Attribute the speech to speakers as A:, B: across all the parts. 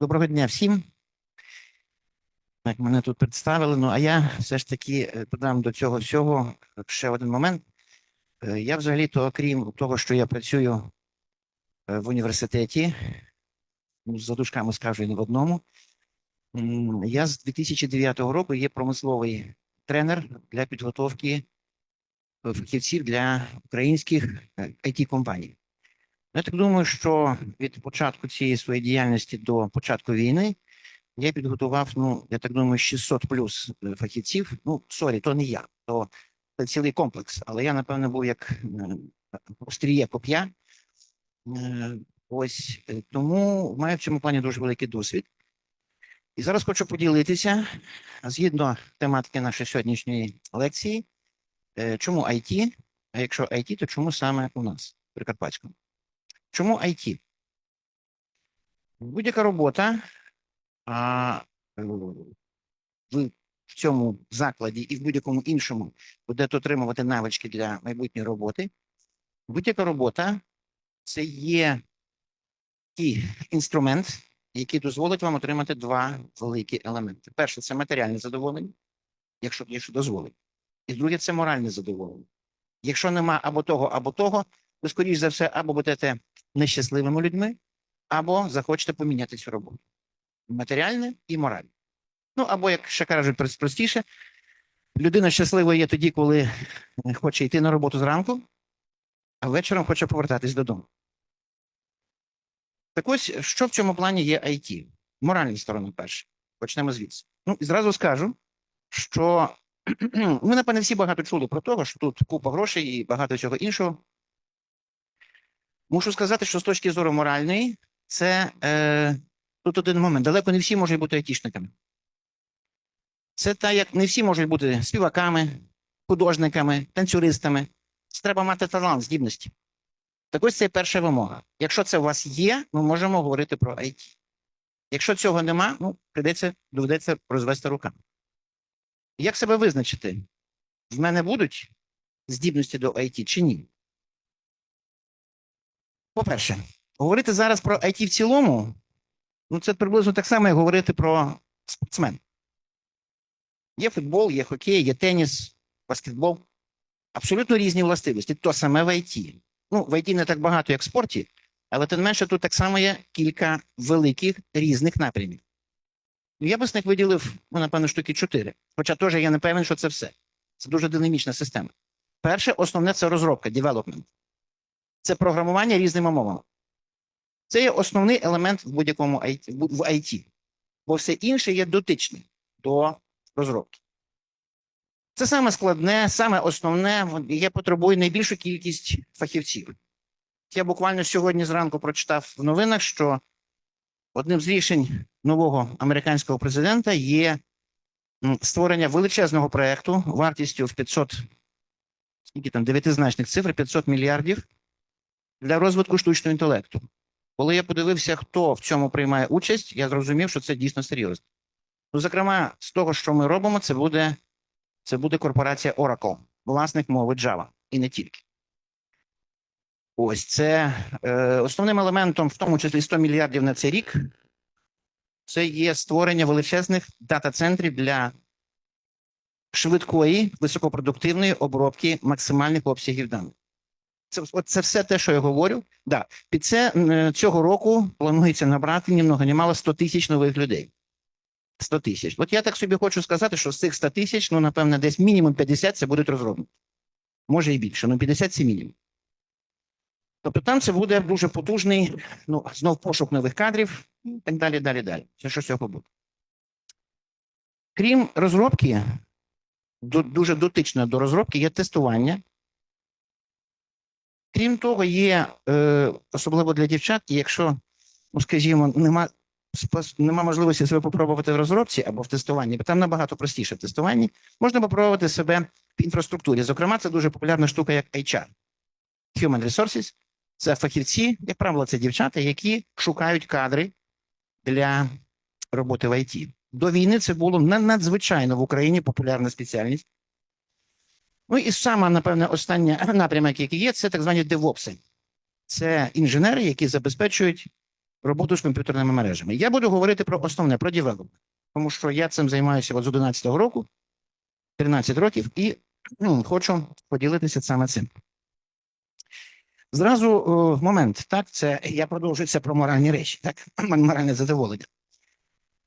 A: Доброго дня всім. Так, мене тут представили. Ну, а я все ж таки е, додам до цього всього ще один момент. Е, Я взагалі-то, окрім того, що я працюю е, в університеті, ну, за дужками скажу, і не в одному. Я з 2009 року є промисловий тренер для підготовки е, фахівців для українських it компаній Я так думаю, що від початку цієї своєї діяльності до початку війни я підготував, ну, я так думаю, 600 плюс е, фахівців. Ну, сорі, то не я, то це цілий комплекс. Але я, напевно, був як е, остріє коп'я. Е, Ось тому маю в цьому плані дуже великий досвід. І зараз хочу поділитися згідно тематики нашої сьогоднішньої лекції, чому IT, а якщо IT, то чому саме у нас, Прикарпатському? Чому IT? Будь-яка робота а, е, в, цьому закладі і в будь-якому іншому будете отримувати навички для майбутньої роботи. Будь-яка робота це є такий інструмент, який дозволить вам отримати два великі елементи. Перше це матеріальне задоволення, якщо якщо дозволить. І друге це моральне задоволення. Якщо нема або того, або того, ви, скоріш за все, або будете нещасливими людьми, або захочете поміняти цю роботу. Матеріальне і моральне. Ну, або, як ще кажуть простіше, людина щаслива є тоді, коли е, хоче йти на роботу зранку, а вечором хоче повертатись додому. Так ось, що в цьому плані є IT? Моральна сторона перша. Почнемо звідси. Ну, і зразу скажу, що ми, напевне, всі багато чули про те, що тут купа грошей і багато чого іншого. Мушу сказати, що з точки зору моральної, це е, тут один момент. Далеко не всі можуть бути айтішниками. Це так, як не всі можуть бути співаками, художниками, танцюристами. Це треба мати талант, здібності. Так ось це перша вимога. Якщо це у вас є, ми можемо говорити про IT. Якщо цього нема, ну, прийдеться, доведеться розвести руками. Як себе визначити? В мене будуть здібності до IT чи ні? По-перше, говорити зараз про IT в цілому, ну це приблизно так само, як говорити про спортсмен. Є футбол, є хокей, є теніс, баскетбол. Абсолютно різні властивості. То саме в IT. Ну, в IT не так багато, як в спорті, але тим менше тут так само є кілька великих різних напрямів. Я би з них виділив, ну, напевно, штуки чотири. Хоча теж я не певен, що це все. Це дуже динамічна система. Перше, основне це розробка, development. Це програмування різними мовами. Це є основний елемент в будь-якому IT, в IT. Бо все інше є дотичне до розробки. Це саме складне, саме основне, яке потребує найбільшу кількість фахівців. Я буквально сьогодні зранку прочитав в новинах, що одним з рішень нового американського президента є створення величезного проєкту вартістю в 500, скільки там, дев'ятизначних цифр, 500 мільярдів для розвитку штучного інтелекту. Коли я подивився, хто в цьому приймає участь, я зрозумів, що це дійсно серйозно. Ну, зокрема, з того, що ми робимо, це буде, це буде корпорація Oracle, власник мови Java, і не тільки. Ось це е, основним елементом, в тому числі 100 мільярдів на цей рік, це є створення величезних дата-центрів для швидкої, високопродуктивної обробки максимальних обсягів даних. Це, от все те, що я говорю. Да. Під це цього року планується набрати ні много, ні мало 100 тисяч нових людей. 100 тисяч. От я так собі хочу сказати, що з цих 100 тисяч, ну, напевно, десь мінімум 50 це будуть розробники. Може і більше, ну 50 це мінімум. Тобто там це буде дуже потужний, ну, знов пошук нових кадрів і так далі, далі, далі. Це що цього буде. Крім розробки, ду- дуже дотично до розробки є тестування. Крім того, є е, особливо для дівчат, якщо, ну, скажімо, нема, нема можливості себе попробувати в розробці або в тестуванні, бо там набагато простіше в тестуванні, можна попробувати себе в інфраструктурі. Зокрема, це дуже популярна штука, як HR. Human Resources. Це фахівці, як правило, це дівчата, які шукають кадри для роботи в ІТ. До війни це було на- надзвичайно в Україні популярна спеціальність. Ну і саме, напевне, останній напрямок, який є, це так звані девопси. Це інженери, які забезпечують роботу з комп'ютерними мережами. Я буду говорити про основне, про девелопмент, тому що я цим займаюся от з 11 року, 13 років, і ну, хочу поділитися саме цим. Зразу о, в момент, так, це я продовжую це про моральні речі, так, моральне задоволення.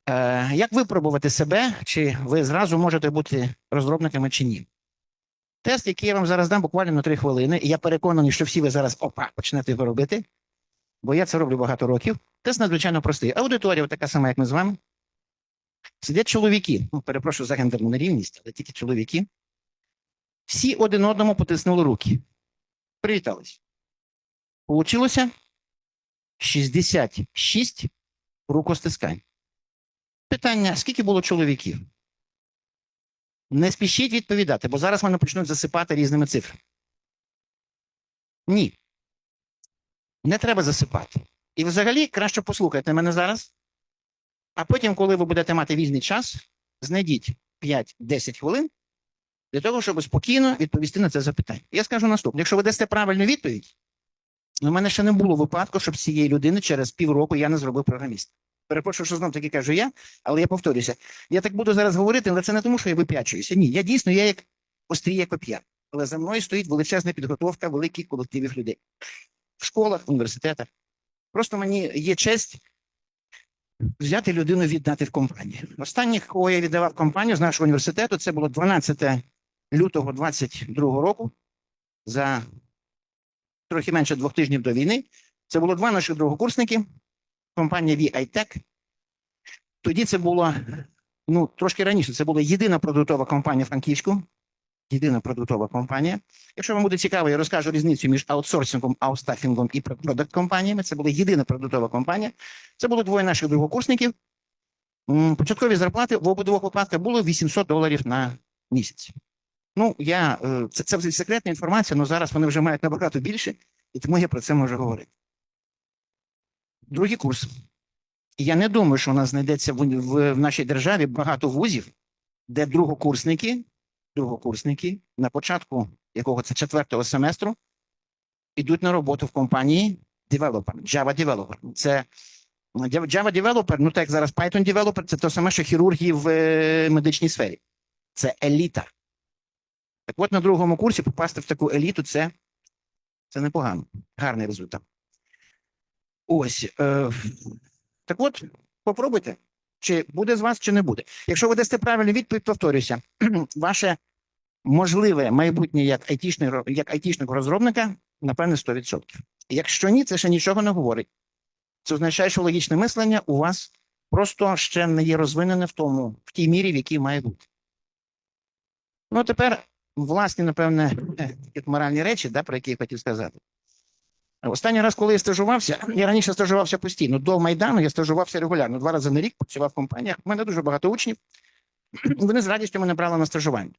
A: Е, як випробувати себе, чи ви зразу можете бути розробниками чи ні? Тест, який я вам зараз дам буквально на 3 хвилини, і я переконаний, що всі ви зараз опа, почнете його робити, бо я це роблю багато років. Тест надзвичайно простий. Аудиторія така сама, як ми з вами. Сидять чоловіки, ну, перепрошую за гендерну нерівність, але тільки чоловіки. Всі один одному потиснули руки. Привітались. Получилося 66 рукостискань. Питання: скільки було чоловіків? Не спішіть відповідати, бо зараз мене почнуть засипати різними цифрами. Ні. Не треба засипати. І взагалі краще послухайте мене зараз. А потім, коли ви будете мати вільний час, знайдіть 5-10 хвилин для того, щоб спокійно відповісти на це запитання. Я скажу наступне: якщо ви дасте правильну відповідь, у мене ще не було випадку, щоб цієї людини через півроку я не зробив програміста. Перепрошую, що знов таки кажу я, але я повторюся. Я так буду зараз говорити, але це не тому, що я вип'ячуюся. Ні, я дійсно я як остріє коп'я. Але за мною стоїть величезна підготовка великих колективів людей в школах, в університетах. Просто мені є честь взяти людину віддати в компанію. Останніх, кого я віддавав компанію з нашого університету, це було 12 лютого 22 року, за трохи менше двох тижнів до війни. Це було два наших другокурсники, компанія VITech. Тоді це було ну, трошки раніше. Це була єдина продуктова компанія Франківську. Єдина продуктова компанія. Якщо вам буде цікаво, я розкажу різницю між аутсорсингом, аутстафінгом і продакт-компаніями. Це була єдина продуктова компанія. Це було двоє наших другокурсників. Початкові зарплати в обидвох випадках було 800 доларів на місяць. Ну, я, е, це, це секретна інформація, але зараз вони вже мають набагато більше, і тому я про це можу говорити. Другий курс. Я не думаю, що у нас знайдеться в, в, в нашій державі багато вузів, де другокурсники, другокурсники на початку якого це четвертого семестру йдуть на роботу в компанії developer, Java developer. Це Java developer, ну так як зараз Python developer, це те саме, що хірурги в е, медичній сфері. Це еліта. Так от на другому курсі попасти в таку еліту це, це непогано. Гарний результат. Ось. Е, так от, попробуйте, чи буде з вас, чи не буде. Якщо ви дасте правильну відповідь, повторюся, ваше можливе майбутнє як айтішник, як айтішного розробника, напевне, 100%. Якщо ні, це ще нічого не говорить. Це означає, що логічне мислення у вас просто ще не є розвинене в тому, в тій мірі, в якій має бути. Ну, тепер, власні, напевне, моральні речі, да, про які я хотів сказати. Останній раз, коли я стажувався, я раніше стажувався постійно. До Майдану я стажувався регулярно. Два рази на рік працював в компаніях. У мене дуже багато учнів. Вони з радістю мене брали на стажування.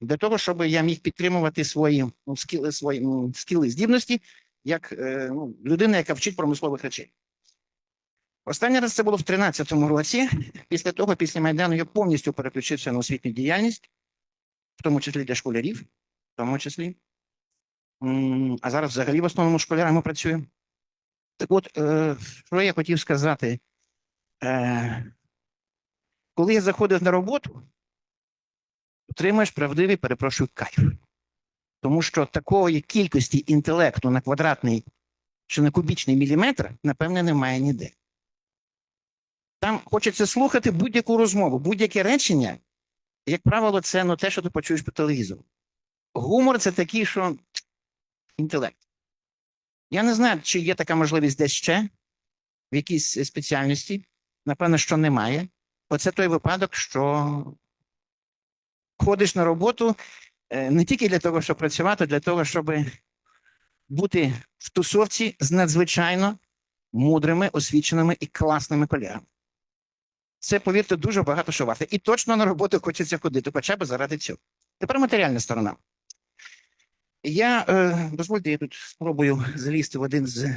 A: Для того, щоб я міг підтримувати свої ну, скіли, свої м, скіли, здібності, як е, ну, людина, яка вчить промислових речей. Останній раз це було в 2013 році. Після того, після Майдану, я повністю переключився на освітню діяльність, в тому числі для школярів, в тому числі. А зараз взагалі в основному школярами працюю. Так от, е, що я хотів сказати, е, коли я заходив на роботу, отримаєш правдивий, перепрошую, кайф. Тому що такої кількості інтелекту на квадратний чи на кубічний міліметр, напевне, немає ніде. Там хочеться слухати будь-яку розмову, будь-яке речення, як правило, це ну, те, що ти почуєш по телевізору. Гумор це такий, що інтелект. Я не знаю, чи є така можливість десь ще в якійсь спеціальності. Напевно, що немає. Оце той випадок, що ходиш на роботу е, не тільки для того, щоб працювати, а для того, щоб бути в тусовці з надзвичайно мудрими, освіченими і класними колегами. Це, повірте, дуже багато що варте. І точно на роботу хочеться ходити, хоча б заради цього. Тепер матеріальна сторона. Я е, дозвольте, я тут спробую залізти в один з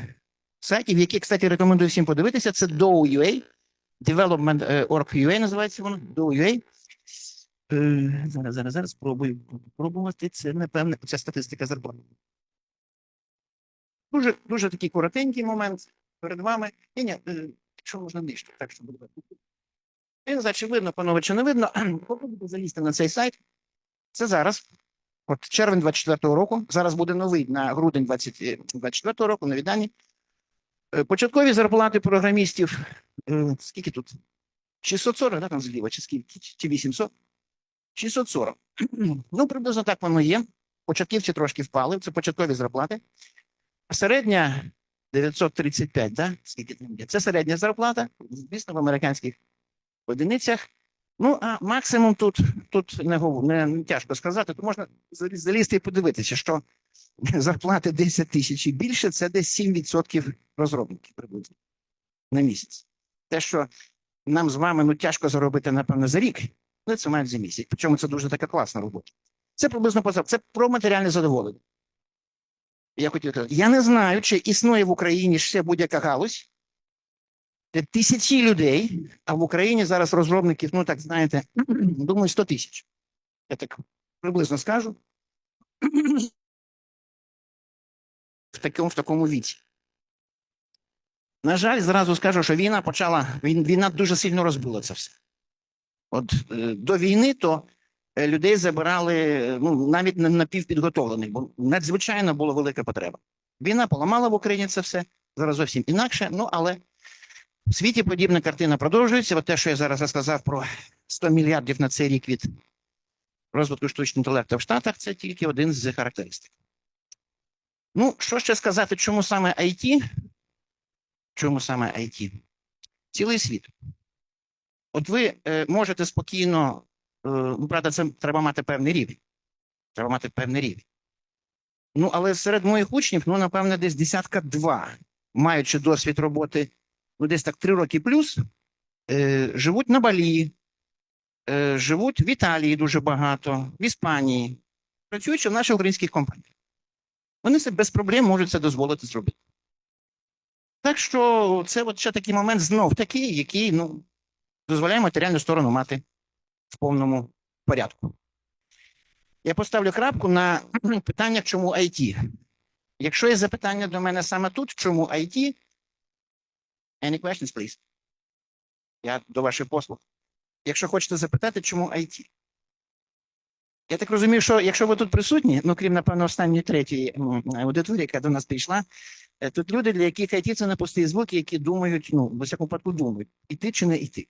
A: сайтів, які, кстати, рекомендую всім подивитися. Це DOU.ua, Development е, називається воно. DOU.ua. Е, зараз, зараз, зараз спробую пробувати. Це, напевне, це статистика зарплат. Дуже, дуже такий коротенький момент. перед вами. Ні, ні, е, якщо можна нижче, так щоб буде. не знаю, чи видно, панове, чи не видно. Попробуйте залізти на цей сайт. Це зараз. От червень 24-го року. Зараз буде новий на грудень 20 е, 24-го року, нові дані. Е, Початкові зарплати програмістів. е, Скільки тут? 640, да, там зліва, чи скільки? Чи- Чи 800? 640. Ну, приблизно так воно є. Початківці трошки впали, це початкові зарплати. Середня 935, да? Скільки там є? Це середня зарплата, звісно, в американських одиницях. Ну, а максимум тут, тут не, не, не тяжко сказати, то можна заліз- залізти і подивитися, що зарплати 10 тисяч і більше це десь 7% розробників приблизно на місяць. Те, що нам з вами ну, тяжко заробити, напевно, за рік, ну, це мають за місяць. Причому це дуже така класна робота. Це приблизно поза. Це про матеріальне задоволення. Я хотів сказати, я не знаю, чи існує в Україні ще будь-яка галузь, де тисячі людей, а в Україні зараз розробників, ну так знаєте, думаю, 100 тисяч. Я так приблизно скажу. В такому, в такому віці. На жаль, зразу скажу, що війна почала, війна дуже сильно розбила це все. От е, до війни то е, людей забирали е, ну, навіть на напівпідготовлених, бо надзвичайно була велика потреба. Війна поламала в Україні це все, зараз зовсім інакше. Ну але в світі подібна картина продовжується. От те, що я зараз розказав про 100 мільярдів на цей рік від розвитку штучного інтелекту в Штатах, це тільки один з характеристик. Ну, що ще сказати, чому саме IT? Чому саме IT? Цілий світ. От ви е, можете спокійно, е, ну, правда, це треба мати певний рівень. Треба мати певний рівень. Ну, але серед моїх учнів, ну, напевне, десь десятка два, маючи досвід роботи, ну, десь так три роки плюс, е, живуть на Балі, е, живуть в Італії дуже багато, в Іспанії, працюючи в наших українських компаніях. Вони це без проблем можуть це дозволити зробити. Так що це от ще такий момент знов такий, який ну, дозволяє матеріальну сторону мати в повному порядку. Я поставлю крапку на питаннях, чому IT. Якщо є запитання до мене саме тут, чому IT? Any questions, please? Я до ваших послуг. Якщо хочете запитати, чому IT? Я так розумію, що якщо ви тут присутні, ну крім, напевно, останньої третьої аудиторії, яка до нас прийшла, е, тут люди, для яких IT це не пусті звуки, які думають, ну, в всякому випадку думають, іти чи не іти.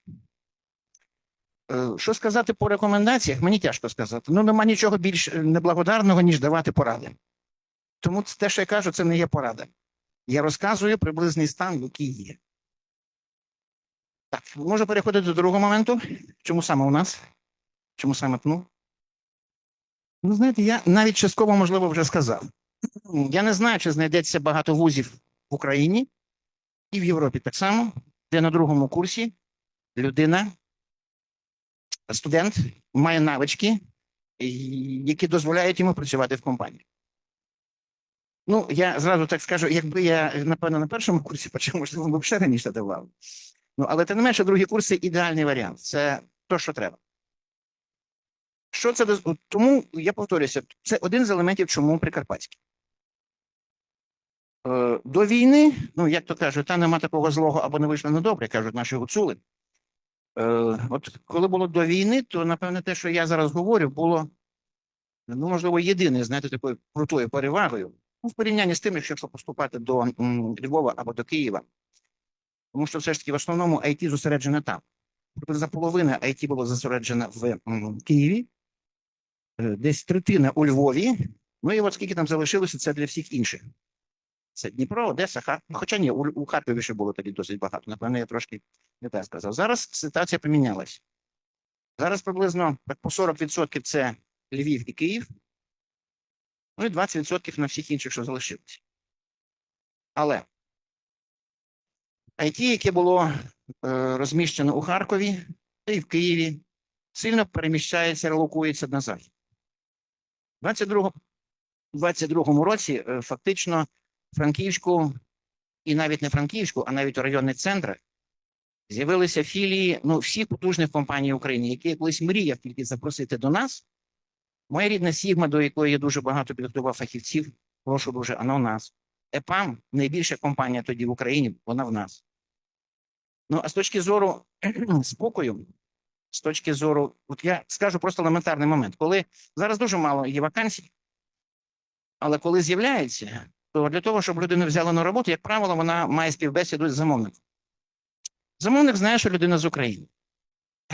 A: Е, Що сказати по рекомендаціях, мені тяжко сказати. Ну, нема нічого більш е, неблагодарного, ніж давати поради. Тому те, що я кажу, це не є порада. Я розказую приблизний стан, який є. Так, можу переходити до другого моменту. Чому саме у нас? Чому саме ПНУ? Ну, знаєте, я навіть частково, можливо, вже сказав. Я не знаю, чи знайдеться багато вузів в Україні і в Європі так само, де на другому курсі людина, студент, має навички, які дозволяють йому працювати в компанії. Ну, я зразу так скажу, якби я, напевно, на першому курсі почав, можливо, б ще раніше давав. Ну, але тим не менше, другі курси ідеальний варіант. Це то, що треба. Що це доз- тому я повторюся, це один з елементів, чому Прикарпатський. Е, До війни, ну як то кажуть, та нема такого злого або не вийшло недобре, кажуть наші гуцули. Е, От коли було до війни, то напевне те, що я зараз говорю, було ну, можливо, єдине, знаєте, такою крутою перевагою ну, в порівнянні з тим, якщо поступати до Львова або до Києва. Тому що все ж таки в основному IT зосереджене там. Приблизно половина IT було зосереджена в Києві, е, десь третина у Львові. Ну і от скільки там залишилося, це для всіх інших. Це Дніпро, Одеса, Харків. Хоча ні, у, у Харкові ще було тоді досить багато. Напевно, я трошки не так сказав. Зараз ситуація помінялась. Зараз приблизно так, по 40% це Львів і Київ. Ну і 20% на всіх інших, що залишилось. Але IT, яке було е, розміщено у Харкові та і в Києві, сильно переміщається, релокується на захід. У 22 22-му році е, фактично Франківську і навіть не Франківську, а навіть у районних центрах з'явилися філії ну, всіх потужних компаній України, які я колись мріяв тільки запросити до нас. Моя рідна Сігма, до якої я дуже багато підготував фахівців, прошу дуже, вона у нас. ЕПАМ найбільша компанія тоді в Україні, вона в нас. Ну, а з точки зору спокою, з точки зору, от я скажу просто елементарний момент, коли зараз дуже мало є вакансій, але коли з'являється, то для того, щоб людину взяли на роботу, як правило, вона має співбесіду з замовником. Замовник знає, що людина з України.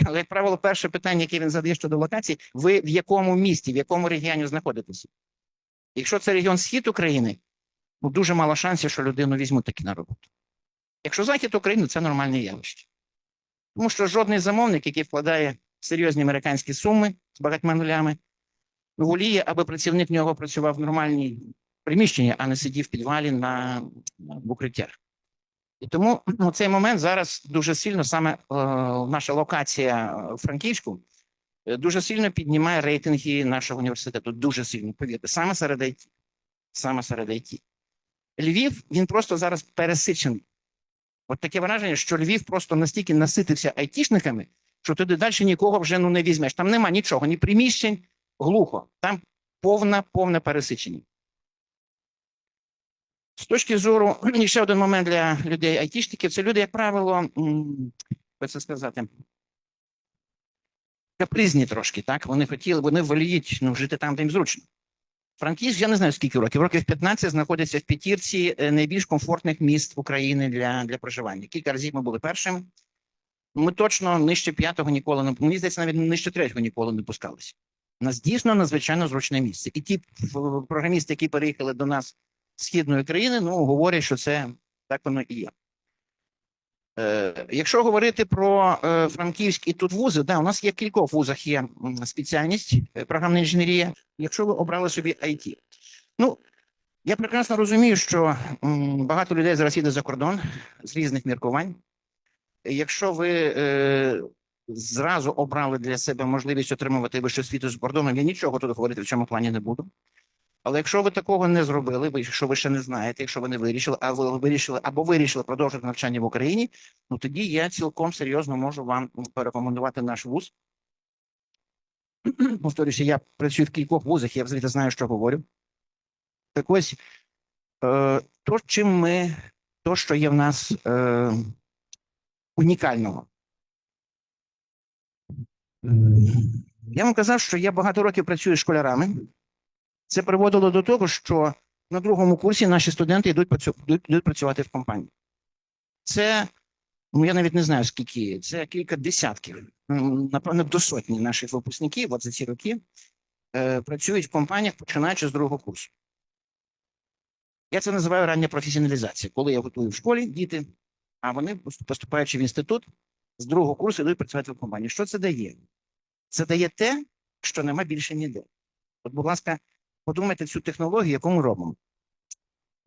A: Але, як правило, перше питання, яке він задає щодо локації, ви в якому місті, в якому регіоні знаходитеся? Якщо це регіон схід України, ну дуже мало шансів, що людину візьмуть таки на роботу. Якщо захід України, це нормальне явище. Тому що жодний замовник, який вкладає серйозні американські суми з багатьма нулями, воліє, аби працівник в нього працював в нормальній приміщенні, а не сидів в підвалі на, на укриттях. І тому ну, цей момент зараз дуже сильно саме е, наша локація в Франківську е, дуже сильно піднімає рейтинги нашого університету. Дуже сильно, повірте, саме серед IT. Саме серед IT. Львів він просто зараз пересичений. От таке враження, що Львів просто настільки наситився айтішниками, що туди далі нікого вже ну, не візьмеш. Там нема нічого, ні приміщень, глухо. Там повна, повне пересичення. З точки зору, ще один момент для людей айтішників, це люди, як правило, як це сказати, капризні трошки, так? Вони хотіли, вони воліють ну, жити там, де їм зручно. Франківськ, я не знаю скільки років, років 15 знаходиться в п'ятірці е, найбільш комфортних міст України для, для проживання. Кілька разів ми були першими. Ми точно нижче п'ятого ніколи не мені здається, навіть нижче третього ніколи не пускалися. У нас дійсно надзвичайно зручне місце. І ті програмісти, які переїхали до нас з східної країни, ну говорять, що це так воно і є. Е, якщо говорити про е, Франківськ і тут вузи, да, у нас є в кількох вузах є спеціальність е, програмна інженерія. Якщо ви обрали собі IT, ну я прекрасно розумію, що багато людей зараз їде за кордон з різних міркувань. Якщо ви е, зразу обрали для себе можливість отримувати вищу освіту з кордоном, я нічого тут говорити в цьому плані не буду. Але якщо ви такого не зробили, ви якщо ви ще не знаєте, якщо ви не вирішили, а ви вирішили або вирішили продовжити навчання в Україні, ну тоді я цілком серйозно можу вам порекомендувати наш вуз. Повторюся, я працюю в кількох вузах, я взагалі знаю, що говорю. Так ось, е, то, чим ми, то, що є в нас е, унікального. Я вам казав, що я багато років працюю з школярами. Це приводило до того, що на другому курсі наші студенти йдуть, працю... йдуть, йдуть працювати в компанії. Це, ну я навіть не знаю скільки, це кілька десятків, напевно, до сотні наших випускників от за ці роки е, працюють в компаніях, починаючи з другого курсу. Я це називаю рання професіоналізація. Коли я готую в школі діти, а вони, поступаючи в інститут, з другого курсу йдуть працювати в компанії. Що це дає? Це дає те, що нема більше ніде. От, будь ласка, подумайте цю технологію, яку ми робимо.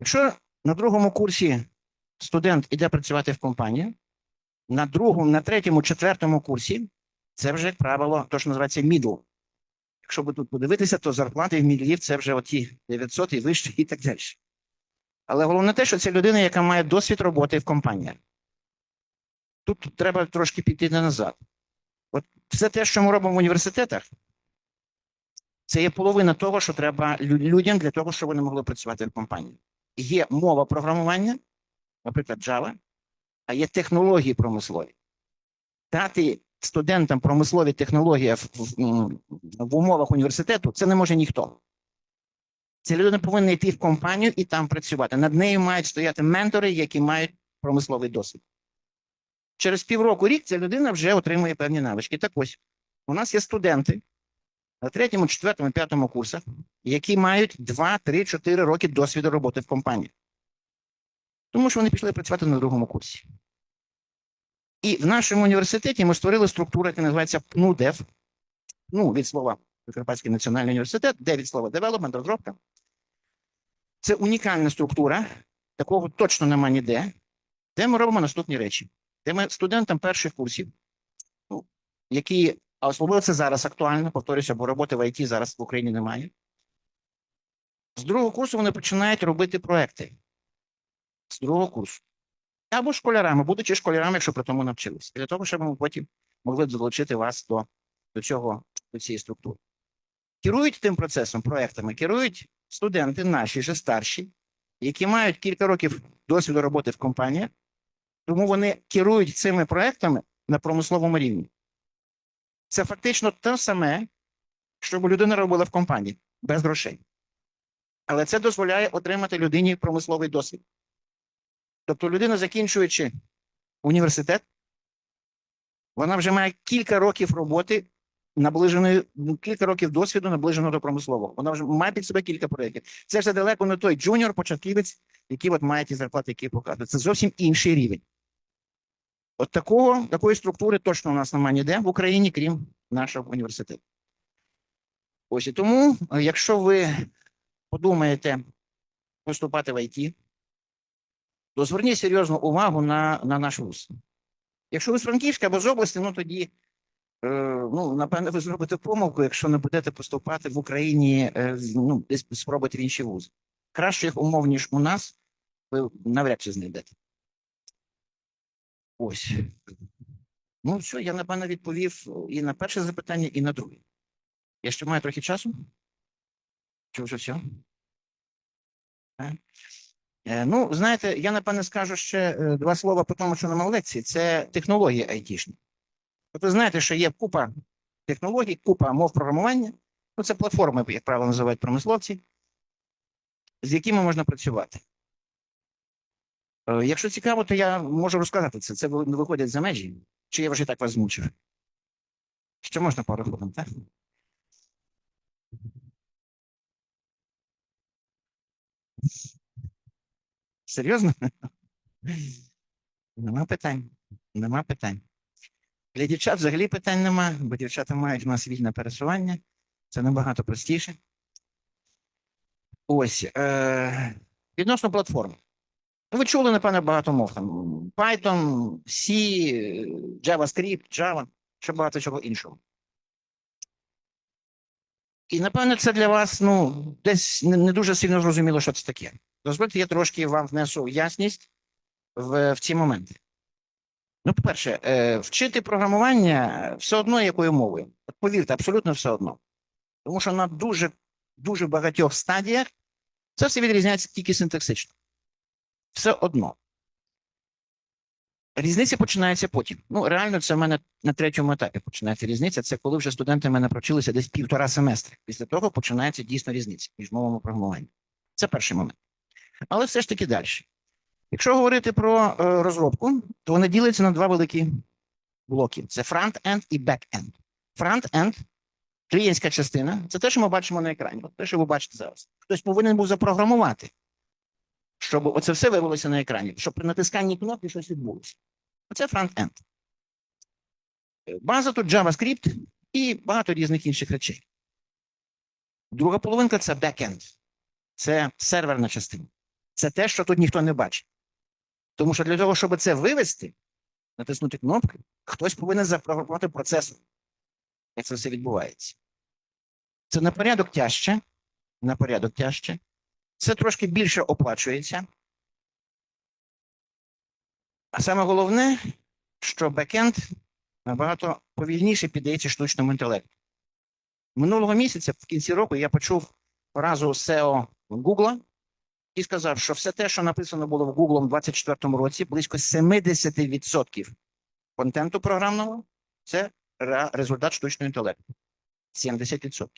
A: Якщо на другому курсі студент іде працювати в компанії, на другому, на третьому, четвертому курсі це вже, як правило, то, що називається middle. Якщо ви тут подивитися, то зарплати в мідлів це вже оті 900 і вище і так далі. Але головне те, що це людина, яка має досвід роботи в компаніях. Тут треба трошки піти назад. От все те, що ми робимо в університетах, це є половина того, що треба людям для того, щоб вони могли працювати в компанії. Є мова програмування, наприклад, Java, а є технології промислові. Дати студентам промислові технології в, в, в умовах університету це не може ніхто. Ця людина повинна йти в компанію і там працювати. Над нею мають стояти ментори, які мають промисловий досвід. Через півроку рік ця людина вже отримує певні навички. Так ось, у нас є студенти на третьому, четвертому, п'ятому курсах, які мають 2, 3, 4 роки досвіду роботи в компанії. Тому що вони пішли працювати на другому курсі. І в нашому університеті ми створили структуру, яка називається ПНУДЕВ. Ну, від слова Закарпатський національний університет, де від слова девелопмент, розробка. Це унікальна структура, такого точно нема ніде, де ми робимо наступні речі. Де ми студентам перших курсів, ну, які, а особливо це зараз актуально, повторюся, бо роботи в ІТ зараз в Україні немає. З другого курсу вони починають робити проекти. З другого курсу. Або школярами, будучи школярами, якщо при тому навчилися. Для того, щоб ми потім могли залучити вас до, до, цього, до цієї структури. Керують тим процесом, проектами, керують студенти наші, вже старші, які мають кілька років досвіду роботи в компаніях, тому вони керують цими проектами на промисловому рівні. Це фактично те саме, що людина робила в компанії без грошей. Але це дозволяє отримати людині промисловий досвід. Тобто людина, закінчуючи університет, вона вже має кілька років роботи, наближеної, ну, кілька років досвіду наближеного до промислового. Вона вже має під себе кілька проєктів. Це ж далеко не той джуніор, початківець, який от має ті зарплати, які показують. Це зовсім інший рівень. От такого, такої структури точно у нас немає ніде в Україні, крім нашого університету. Ось і тому, е, якщо ви подумаєте поступати в ІТ, то зверніть серйозну увагу на, на наш вуз. Якщо ви з Франківська або з області, ну тоді, е, ну, напевне, ви зробите помилку, якщо не будете поступати в Україні, е, ну, десь спробуйте в інші вузи. Кращих умов, ніж у нас, ви навряд чи знайдете. Ось. Ну, все, я, напевно, відповів і на перше запитання, і на друге. Я ще маю трохи часу? Чи вже все? Е? Е, Ну, знаєте, я напевне скажу ще е, два слова по тому, що на лекції. Це технології айтішні. Ви знаєте, що є купа технологій, купа мов програмування. Ну, це платформи, як правило, називають промисловці, з якими можна працювати. Е, Якщо цікаво, то я можу розказати це. Це ви- виходять за межі. Чи я вже так вас змучив? Ще можна хвилин, так? Серйозно? Нема питань. Нема питань. Для дівчат взагалі питань нема, бо дівчата мають у нас вільне пересування. Це набагато простіше. Ось. Е, відносно платформ. Ну, Ви чули, напевно, багато мов. Там Python, C, JavaScript, Java, ще багато чого іншого. І, напевно, це для вас ну, десь не, дуже сильно зрозуміло, що це таке. Дозвольте, я трошки вам внесу ясність в, в ці моменти. Ну, по-перше, е, вчити програмування все одно якою мовою. От повірте, абсолютно все одно. Тому що на дуже, дуже багатьох стадіях це все відрізняється тільки синтаксично. Все одно. Різниця починається потім. Ну, реально, це в мене на третьому етапі починається різниця. Це коли вже студенти мене провчилися десь півтора семестри. Після того починається дійсно різниця між мовами програмування. Це перший момент. Але все ж таки далі. Якщо говорити про е, розробку, то вони діляться на два великі блоки: це фронт-енд і бек-енд. Фронт-енд клієнтська частина це те, що ми бачимо на екрані. Те, що ви бачите зараз. Хтось повинен був запрограмувати, щоб оце все виявилося на екрані, щоб при натисканні кнопки щось відбулося. Оце фронт-енд. Е, База тут JavaScript і багато різних інших речей. Друга половинка це бек-енд. Це серверна частина. Це те, що тут ніхто не бачить. Тому що для того, щоб це вивести, натиснути кнопки, хтось повинен запрограмувати процесор. Як це все відбувається. Це на порядок тяжче. На порядок тяжче. Це трошки більше оплачується. А саме головне, що бекенд набагато повільніше піддається штучному інтелекту. Минулого місяця, в кінці року, я почув фразу SEO Google і сказав, що все те, що написано було в Google у 2024 році, близько 70% контенту програмного це результат штучного інтелекту. 70%.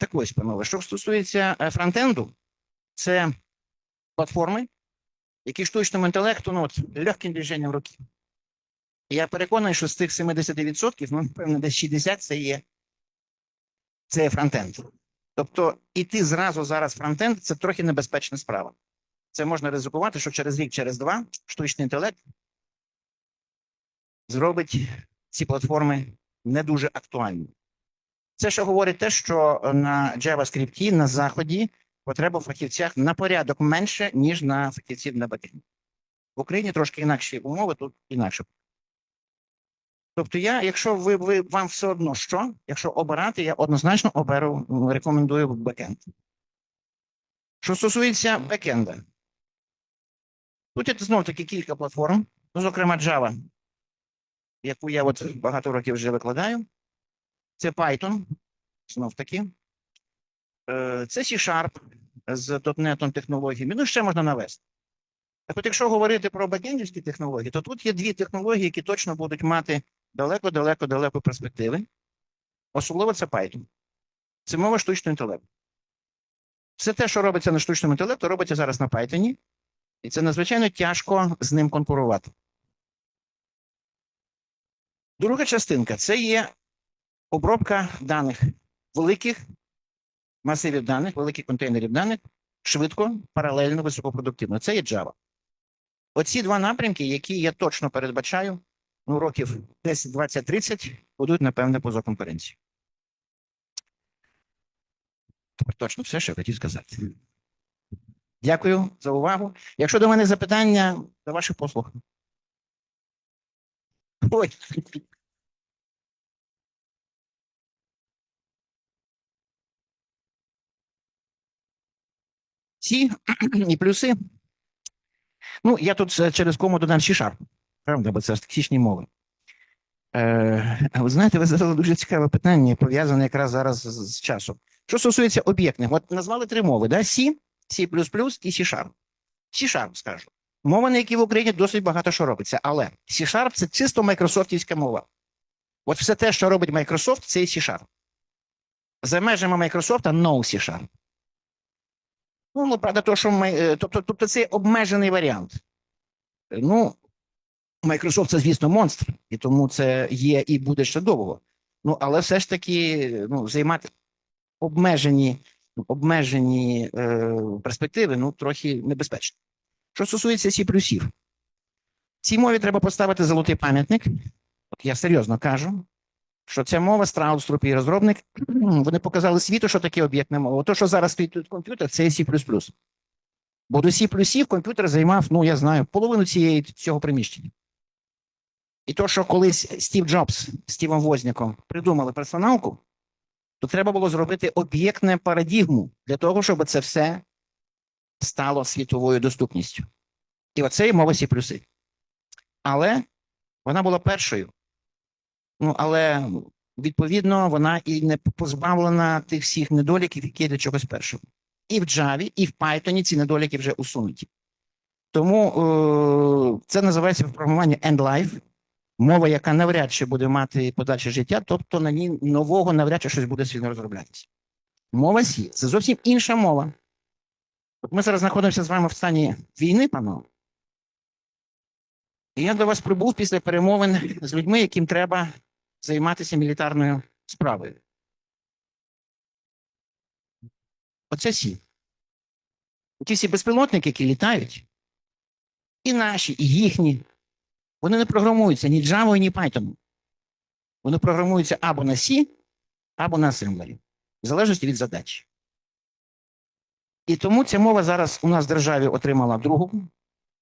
A: Так ось, панове, що стосується е, фронтенду, це платформи, які штучному інтелекту, ну, от, легким движенням руки. Я переконаний, що з тих 70%, ну, напевно, десь 60% це є, це фронтенд. Тобто іти зразу зараз фронтенд це трохи небезпечна справа. Це можна ризикувати, що через рік, через два штучний інтелект зробить ці платформи не дуже актуальними. Це що говорить те, що на JavaScript на заході потреба в фахівцях на порядок менше, ніж на фахівців на бекенді. В Україні трошки інакші умови, тут інакше. Тобто, я, якщо ви, ви вам все одно що, якщо обирати, я однозначно оберу, рекомендую бекенд. Що стосується бекенда, тут є знов таки кілька платформ, ну, зокрема Java, яку я от багато років вже викладаю. Це Python, знов таки. Е, Це C-Sharp, з .NET технологіями. Ну, ще можна навести. Так от, якщо говорити про бекендівські технології, то тут є дві технології, які точно будуть мати далеко-далеко-далеко перспективи. Особливо це Python. Це мова штучного інтелекту. Все те, що робиться на штучному інтелекту, робиться зараз на Python, і це надзвичайно тяжко з ним конкурувати. Друга частинка це є обробка даних, великих масивів даних, великих контейнерів даних, швидко, паралельно, високопродуктивно. Це є Java. Оці два напрямки, які я точно передбачаю, ну, років 10, 20, 30, будуть, напевне, поза конкуренцією. Тепер точно все, що я хотів сказати. Дякую за увагу. Якщо до мене запитання, до ваших послуг. Ой. Ці і плюси. Ну, я тут е, через кому додам C-Sharp, правда, бо це статичні мови. Е, ви знаєте, ви задали дуже цікаве питання, пов'язане якраз зараз з часом. Що стосується об'єктних, от назвали три мови: да? C, C++ і C-Sharp. C-Sharp, скажу. Мова, на якій в Україні досить багато що робиться, але C-Sharp – це чисто майкрософтівська мова. От все те, що робить Microsoft, це і C-Sharp. За межами Microsoft no C-Sharp. Ну, ну, правда, то, що ми, е, тобто, тобто це обмежений варіант. Е, Ну, Microsoft це, звісно, монстр, і тому це є і буде ще довго. Ну, але все ж таки ну, займати обмежені, обмежені е, перспективи, ну, трохи небезпечно. Що стосується C плюсів, цій мові треба поставити золотий пам'ятник. От я серйозно кажу, що ця мова Страудструп і розробник, вони показали світу, що таке об'єктна мова. То, що зараз стоїть тут комп'ютер, це C++. Бо до C комп'ютер займав, ну я знаю, половину цієї цього приміщення. І то, що колись Стів Джобс з Стівом Возняком придумали персоналку, то треба було зробити об'єктну парадігму для того, щоб це все стало світовою доступністю. І оце є мова C++. Але вона була першою. Ну, але відповідно вона і не позбавлена тих всіх недоліків, які є для чогось першого. І в Java, і в Python ці недоліки вже усунуті. Тому е- це називається в програмуванні end life, мова, яка навряд чи буде мати подальше життя, тобто на ній нового навряд чи щось буде сильно розроблятися. Мова C – це зовсім інша мова. Ми зараз знаходимося з вами в стані війни, панове. І я до вас прибув після перемовин з людьми, яким треба займатися мілітарною справою. Оце всі. Ті всі безпілотники, які літають, і наші, і їхні, вони не програмуються ні Java, ні Python. Вони програмуються або на C, або на асемблері, в залежності від задач. І тому ця мова зараз у нас в державі отримала другу,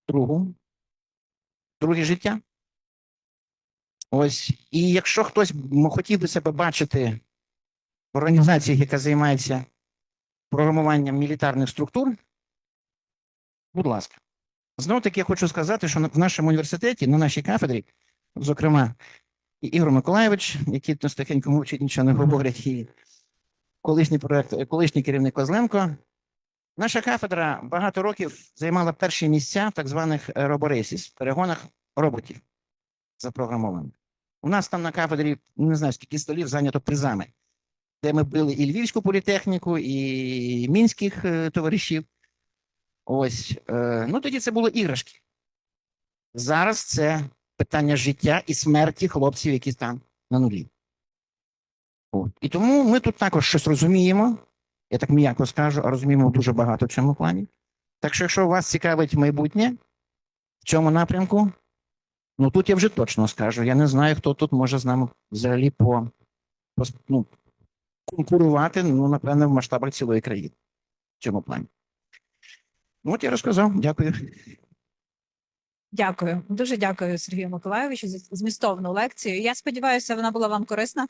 A: другу, друге життя. Ось, і якщо хтось хотів би себе бачити в організації, яка займається програмуванням мілітарних структур, будь ласка. Знову таки я хочу сказати, що в нашому університеті, на нашій кафедрі, зокрема, Ігор Миколаєвич, який нас тихенько мовчить, нічого не говорять, і колишній проект, колишній керівник Козленко. Наша кафедра багато років займала перші місця в так званих е, роборейсіс, перегонах роботів запрограмованих. У нас там на кафедрі не знаю скільки столів зайнято призами, де ми били і Львівську політехніку, і мінських е, товаришів. Ось. Е, ну тоді це були іграшки. Зараз це питання життя і смерті хлопців, які там на нулі. От. І тому ми тут також щось розуміємо. Я так м'яко скажу, а розуміємо дуже багато в цьому плані. Так що, якщо вас цікавить майбутнє в цьому напрямку, ну тут я вже точно скажу. Я не знаю, хто тут може з нами взагалі по, по ну, конкурувати, ну, напевне, в масштабах цілої країни в цьому плані. Ну, от я розказав. Дякую.
B: Дякую, дуже дякую Сергію Миколайовичу за змістовну лекцію. Я сподіваюся, вона була вам корисна.